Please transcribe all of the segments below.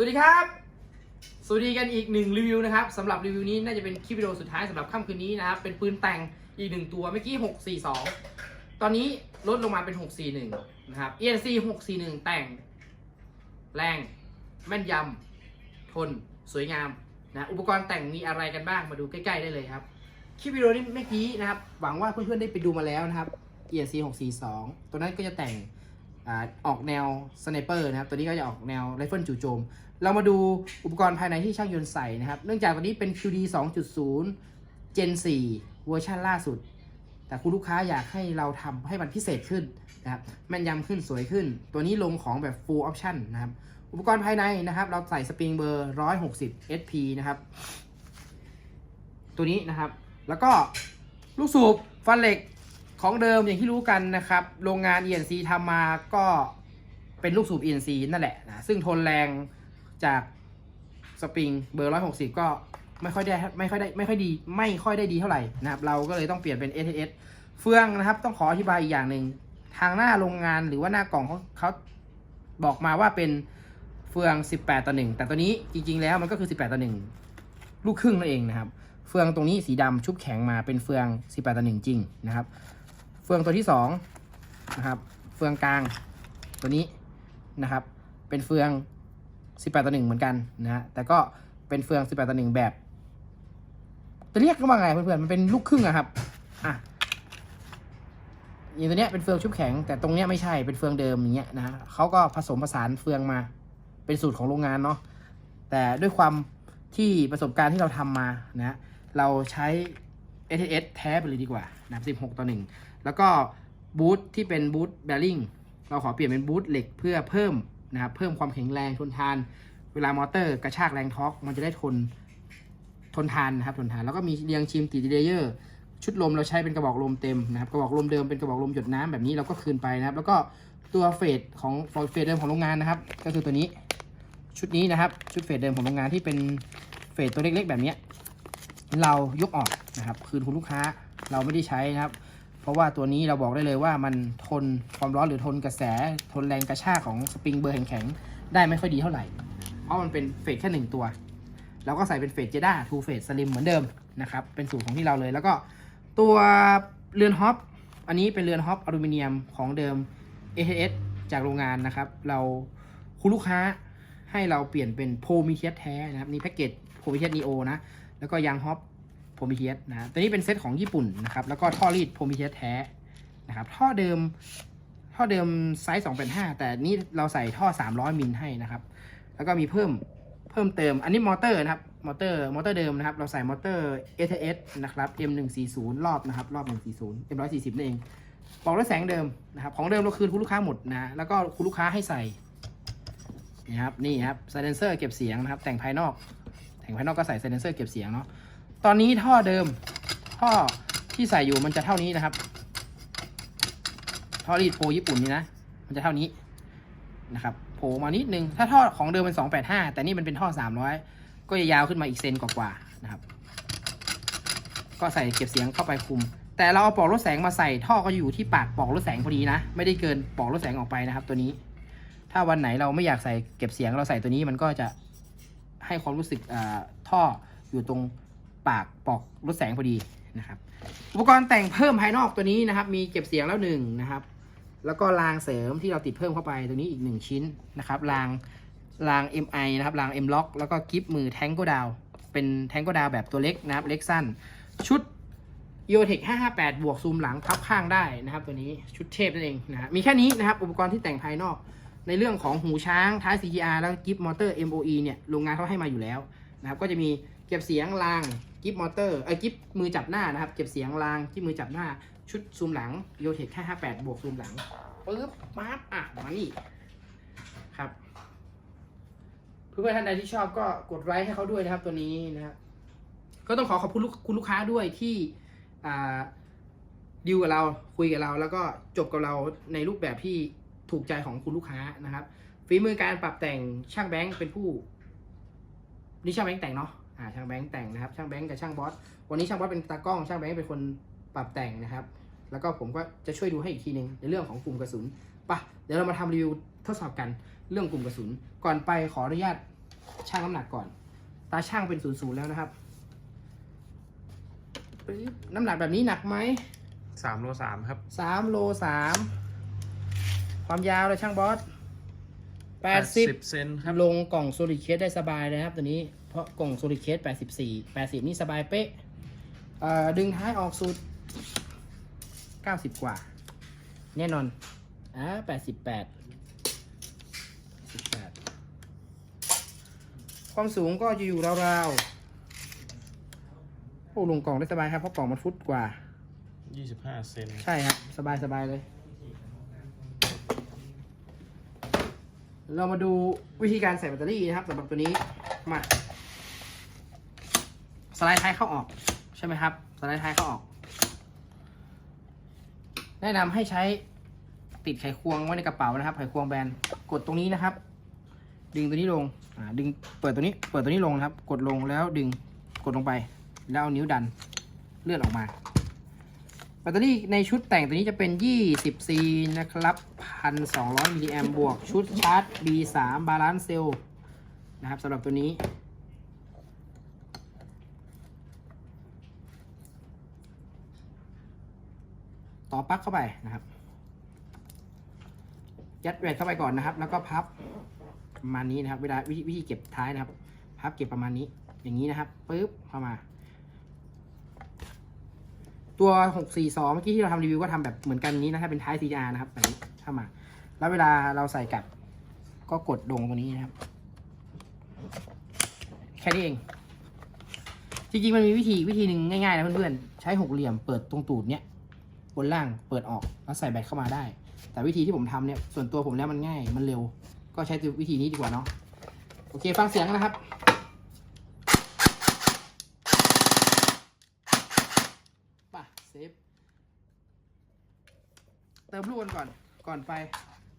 สวัสดีครับ สวัสดีกันอีกหนึ่งรีวิวนะครับสำหรับรีวิวนี้น่าจะเป็นคลิปวิดีโอสุดท้ายสำหรับค่ำคืนนี้นะครับ เป็นปืนแต่งอีกหนึ่งตัวเมื่อกี้ 642 ตอนนี้ลดลงมาเป็น 641 นะครับ ENC 641 แต่ง แรง แม่นยำ ทน สวยงามนะอุปกรณ์แต่งมีอะไรกันบ้างมาดูใกล้ ๆ ได้เลยครับ คลิปวิดีโอนี้เมื่อกี้นะครับ หวังว่าเพื่อนๆได้ไปดูมาแล้วนะครับ ENC 642 ตัวนั้นก็จะแต่งอออกแนวสไนเปอร์นะครับ ตัวนี้ก็จะออกแนวไรเฟิลจู่โจม เรามาดูอุปกรณ์ภายในที่ช่างยนต์ใส่นะครับ เนื่องจากตัวนี้เป็น QD 2.0 Gen 4 เวอร์ชันล่าสุด แต่คุณลูกค้าอยากให้เราทำให้มันพิเศษขึ้นนะครับ แม่นยำขึ้นสวยขึ้น ตัวนี้ลงของแบบ full option นะครับ อุปกรณ์ภายในนะครับ เราใส่สปริงเบอร์ 160 SP นะครับ ตัวนี้นะครับ แล้วก็ลูกสูบฟันเหล็กของเดิมอย่างที่รู้กันนะครับ โรงงาน ENC ทำมาก็เป็นลูกสูบ ENC นั่นแหละนะ ซึ่งทนแรง จากสปริงเบอร์160ก็ไม่ค่อยได้ไม่ค่อยได้ไม่ค่อยดีไม่ค่อยได้ดีเท่าไหร่นะครับ เราก็เลยต้องเปลี่ยนเป็น STS เฟืองนะครับ ต้องขออธิบายอีกอย่างหนึ่งทางหน้าโรงงานหรือว่าหน้ากล่องเขาเขาบอกมาว่าเป็นเฟือง 18 ต่อ 1 แต่ตัวนี้จริง ๆ แล้วมันก็คือ 18 ต่อ 1 ลูกครึ่งนั่นเองนะครับ เฟืองตรงนี้สีดำชุบแข็งมาเป็นเฟือง 18 ต่อ 1 จริงนะครับ เฟืองตัวที่2นะครับ เฟืองกลางตัวนี้นะครับ เป็นเฟือง 18ต่อ1เหมือนกันนะฮะแต่ก็เป็นเฟือง 18ต่อ1แบบจะเรียกว่าไงเพื่อนๆมันเป็นลูกครึ่งอะครับอะอย่างตัวเนี้ยเป็นเฟืองชุบแข็ง แต่ตรงเนี้ยไม่ใช่เป็นเฟืองเดิมอย่างเงี้ยนะเขาก็ผสมผสานเฟืองมา เป็นสูตรของโรงงานเนาะแต่ด้วยความที่ประสบการณ์ที่เราทำมานะเราใช้ STS แท้ไปเลยดีกว่านะครับ16 ต่อ 1 แล้วก็บูทที่เป็นบูทแบริ่งเราขอเปลี่ยนเป็นบูทเหล็กเพื่อเพิ่ม นะครับเพิ่มความแข็งแรงทนทาน เวลามอเตอร์กระชากแรงทอกมันจะได้ทนทนทานนะครับทนทานแล้วก็มีเรียงชิมติดเลเยอร์ชุดลมเราใช้เป็นกระบอกลมเต็มนะครับกระบอกลมเดิมเป็นกระบอกลมหยดน้ำแบบนี้เราก็คืนไปนะครับ แล้วก็ตัวเฟดของเฟดเดิมของโรงงานนะครับ ก็คือตัวนี้ชุดนี้นะครับ ชุดเฟดเดิมของโรงงานที่เป็นเฟดตัวเล็กๆ แบบนี้เรายกออกนะครับ คืนคุณลูกค้าเราไม่ได้ใช้นะครับ เพราะว่าตัวนี้เราบอกได้เลยว่ามันทนความร้อนหรือทนกระแส ทนแรงกระชากของสปริงเบอร์แข็งๆได้ไม่ค่อยดีเท่าไหร่ เพราะมันเป็นเฟดแค่หนึ่งตัว เราก็ใส่เป็นเฟดเจด้าทูเฟดสลิมเหมือนเดิมนะครับ เป็นสูตรของที่เราเลย แล้วก็ตัวเรือนฮอป อันนี้เป็นเรือนฮอปอลูมิเนียมของเดิม AHS จากโรงงานนะครับ เราคุณลูกค้าให้เราเปลี่ยนเป็นโพมิเทียสแท้นะครับนี่แพ็กเกจโพมิเทียสนีโอนะ แล้วก็ยางฮอป โพมิเทียสนะตัวนี้เป็นเซตของญี่ปุ่นนะครับ แล้วก็ท่อรีดโพมิเทียสแท้นะครับ ท่อเดิม ท่อเดิมไซส์2.5แต่นี่เราใส่ท่อ 300มิลให้นะครับ แล้วก็มีเพิ่ม เพิ่มเติม อันนี้มอเตอร์นะครับ มอเตอร์ มอเตอร์เดิมนะครับ เราใส่มอเตอร์ ATS นะครับ M140 รอบนะครับ รอบ 140 M140 นั่นเองปลอกด้วยแสงเดิมนะครับ ของเดิมเราคืนคุณลูกค้าหมดนะ แล้วก็คุณลูกค้าให้ใส่นะครับ นี่ครับ s ซเลนเซอร์เก็บเสียงนะครับ แต่งภายนอก แต่งภายนอกก็ใส่ s ซเลนเซอร์เก็บเสียงเนาะ ตอนนี้ท่อเดิม ท่อที่ใส่อยู่มันจะเท่านี้นะครับ ท่อรีดโปรญี่ปุ่นนี่นะ มันจะเท่านี้นะครับโผล่มานิดนึง ถ้าท่อของเดิมเป็น285 แต่นี่มันเป็นท่อ 300 ก็จะยาวขึ้นมาอีกเซนกว่าๆนะครับ ก็ใส่เก็บเสียงเข้าไปคุม แต่เราเอาปลอกลดแสงมาใส่ท่อก็อยู่ที่ปากปลอกลดแสงพอดีนะ ไม่ได้เกินปลอกลดแสงออกไปนะครับ ตัวนี้ ถ้าวันไหนเราไม่อยากใส่เก็บเสียงเราใส่ตัวนี้มันก็จะให้ความรู้สึกท่ออยู่ตรง ปากปอกลดแสงพอดีนะครับ อุปกรณ์แต่งเพิ่มภายนอกตัวนี้นะครับ มีเก็บเสียงแล้วหนึ่งนะครับ แล้วก็รางเสริมที่เราติดเพิ่มเข้าไปตัวนี้อีกหนึ่งชิ้นนะครับรางราง MI นะครับราง M Lock แล้วก็กิฟมือแทงโกดาวเป็นแทงโกดาวแบบตัวเล็กนะครับเล็กสั้น ชุด e o t e c 558 บวกซูมหลังพับข้างได้นะครับ ตัวนี้ชุดเทพนั่นเองนะฮะมีแค่นี้นะครับ อุปกรณ์ที่แต่งภายนอก ในเรื่องของหูช้างท้าย CGR แล้วกิฟมอเตอร์ MOE เนี่ยโรงงานเขาให้มาอยู่แล้วนะครับก็จะมี เก็บเสียงรางกิฟมอเตอร์เอ้กิฟมือจับหน้านะครับ เก็บเสียงรางกิฟมือจับหน้า ชุดซูมหลัง e o t e c 558บวกซูมหลังปึ๊บปั๊บอะมานี่ครับเพื่อนๆท่านใดที่ชอบก็กดไลค์ให้เขาด้วยนะครับตัวนี้นะครับก็ต้องขอขอบคุณลูกคุณลูกค้าด้วยที่อ่าดีลกับเราคุยกับเรา แล้วก็จบกับเราในรูปแบบที่ถูกใจของคุณลูกค้านะครับฝีมือการปรับแต่งช่างแบงค์เป็นผู้นี่ช่างแบงค์แต่งเนาะ อ่าช่างแบงค์แต่งนะครับช่างแบงค์กับช่างบอสวันนี้ช่างบอสเป็นตากล้องช่างแบงค์เป็นคนปรับแต่งนะครับ แล้วก็ผมก็จะช่วยดูให้อีกทีหนึ่งในเรื่องของกลุ่มกระสุนไปะเดี๋ยวเรามาทำรีวิวทดสอบกันเรื่องกลุ่มกระสุน ก่อนไปขออนุญาตชั่งน้ำหนักก่อน ตาช่างเป็นศูนย์ศูนย์แล้วนะครับปึ๊บน้ำหนักแบบนี้หนักไหมสามโลสามครับสามโลสามความยาวเลยช่างบอสแปดสิบเซนครับลงกล่องโซลิดเคสได้สบายเลยนะครับตัวนี้ เพราะกล่องโซลิดเคส84 80 นี่สบายเป๊ะเอ่อดึงท้ายออกสุด 90 กว่า แน่นอนอ่า88 88ความสูงก็จะอยู่ราวๆโอ้ลงกล่องได้สบายครับ เพราะกล่องมันฟุตกว่ายี่สิบห้าเซนใช่ครับ สบายสบายเลย เรามาดูวิธีการใส่แบตเตอรี่นะครับสำหรับตัวนี้มา สไลด์ท้ายเข้าออกใช่ไหมครับ สไลด์ท้ายเข้าออก แนะนำให้ใช้ติดไขควงไว้ในกระเป๋านะครับ ไขควงแบน กดตรงนี้นะครับ ดึงตัวนี้ลงอ่าดึง เปิดตัวนี้ เปิดตัวนี้ลงนะครับ กดลงแล้วดึง กดลงไป แล้วเอานิ้วดัน เลื่อนออกมา แบตเตอรี่ในชุดแต่งตัวนี้จะเป็น 20C นะครับ 1,200มิลลิแอมบวก ชุดชาร์จ B3 บาลานซ์เซลนะครับสำหรับตัวนี้ อปลั๊กเข้าไปนะครับยัดแหวนเข้าไปก่อนนะครับ แล้วก็พับประมาณนี้นะครับ เวลาวิธีวิธีเก็บท้ายนะครับ พับเก็บประมาณนี้ อย่างนี้นะครับปึ๊บเข้ามา ตัว642เมื่อกี้ที่เราทำรีวิวก็ทำแบบเหมือนกันนี้นะถ้าเป็นท้าย CR นะครับแบบนี้เข้ามา แล้วเวลาเราใส่กลับ ก็กดลงตัวนี้นะครับ แค่นี้เอง จริงๆมันมีวิธีวิธีหนึ่งง่ายๆนะเพื่อนๆใช้หกเหลี่ยมเปิดตรงตูดเนี้ย บนล่างเปิดออกแล้วใส่แบตเข้ามาได้ แต่วิธีที่ผมทำเนี่ยส่วนตัวผมแล้วมันง่ายมันเร็ว ก็ใช้วิธีนี้ดีกว่าเนาะโอเคฟังเสียงนะครับป่ะเซฟเติมลูกกันก่อนก่อนไป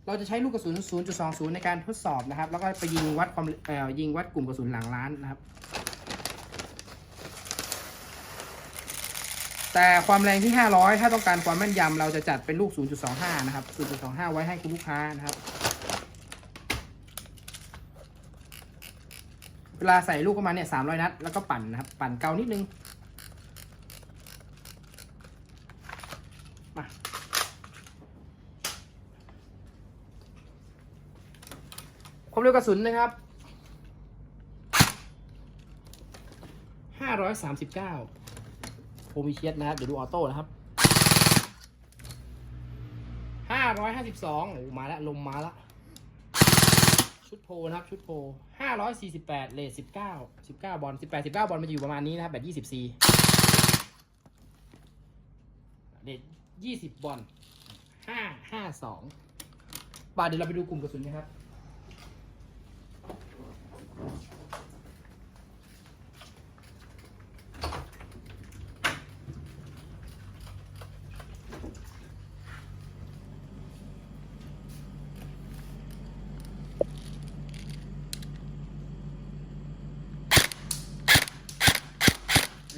เราจะใช้ลูกกระสุน 0.20 ในการทดสอบนะครับ แล้วก็ไปยิงวัดความเอ่อยิงวัดกลุ่มกระสุนหลังร้านนะครับ แต่ความแรงที่ 500 ถ้าต้องการความแม่นยำเราจะจัดเป็นลูก 0.25 นะครับ 0.25 ไว้ให้คุณลูกค้านะครับ เวลาใส่ลูกเข้ามาเนี่ย 300 นัด แล้วก็ปั่นนะครับ ปั่นเกานิดนึง มา ความเร็วกระสุนนะครับ 539 โพมิเชียสนะครับ เดี๋ยวดูออโต้นะครับห้าร้อยห้าสิบสองโอ้มาแล้วลมมาแล้วชุดโพนะครับ ชุดโพห้าร้อยสี่สิบแปดเลทสิบเก้าสิบเก้าบอลสิบแปดสิบเก้าบอลมันอยู่ประมาณนี้นะครับแบบยี่สิบสี่เลทยี่สิบบอลห้าห้าสองบาทเดี๋ยวเราไปดูกลุ่มกระสุนนะครับ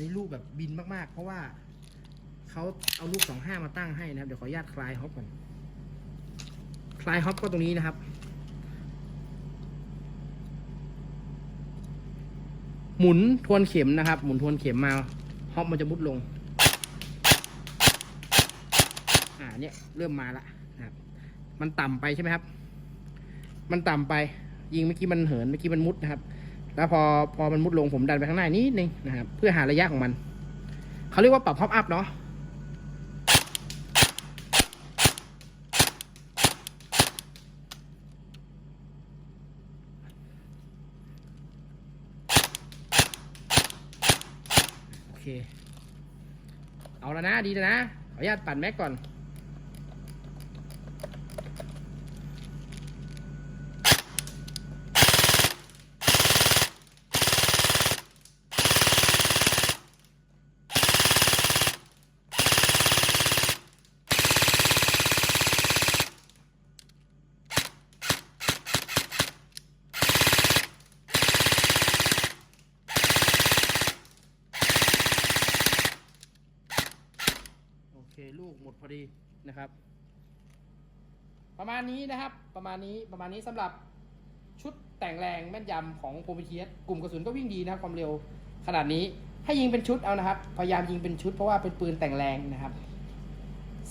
นนี้ลูกแบบบินมากๆ เพราะว่าเขาเอาลูกสองห้ามาตั้งให้นะครับ เดี๋ยวขออนุญาตคลายฮอปก่อน คลายฮอปก็ตรงนี้นะครับ หมุนทวนเข็มนะครับ หมุนทวนเข็มมาฮอปมันจะมุดลง อ่าเนี่ยเริ่มมาละนะครับ มันต่ำไปใช่ไหมครับ มันต่ำไป ยิงเมื่อกี้มันเหินเมื่อกี้มันมุดนะครับ แล้วพอพอมันมุดลงผมดันไปข้างหน้านิดนึงนะครับ เพื่อหาระยะของมันเขาเรียกว่าปรับพอปอัพเนาะโอเค เอาแล้วนะ ดีแล้วนะ ขออนุญาตปั่นแม็กก่อน โอเค ลูกหมดพอดี นะครับ ประมาณนี้นะครับ ประมาณนี้ประมาณนี้สำหรับชุดแต่งแรงแม่นยำของโพมิเทียสกลุ่มกระสุนก็วิ่งดีนะครับความเร็วขนาดนี้ให้ยิงเป็นชุดเอานะครับ พยายามยิงเป็นชุดเพราะว่าเป็นปืนแต่งแรงนะครับ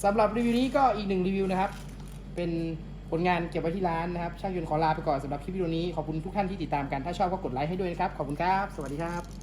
สำหรับรีวิวนี้ก็อีกหนึ่งรีวิวนะครับ เป็นผลงานเก็บไว้ที่ร้านนะครับ ช่างยนต์ขอลาไปก่อนสำหรับคลิปวิดีโอนี้ ขอบคุณทุกท่านที่ติดตามกัน ถ้าชอบก็กดไลค์ให้ด้วยนะครับ ขอบคุณครับ สวัสดีครับ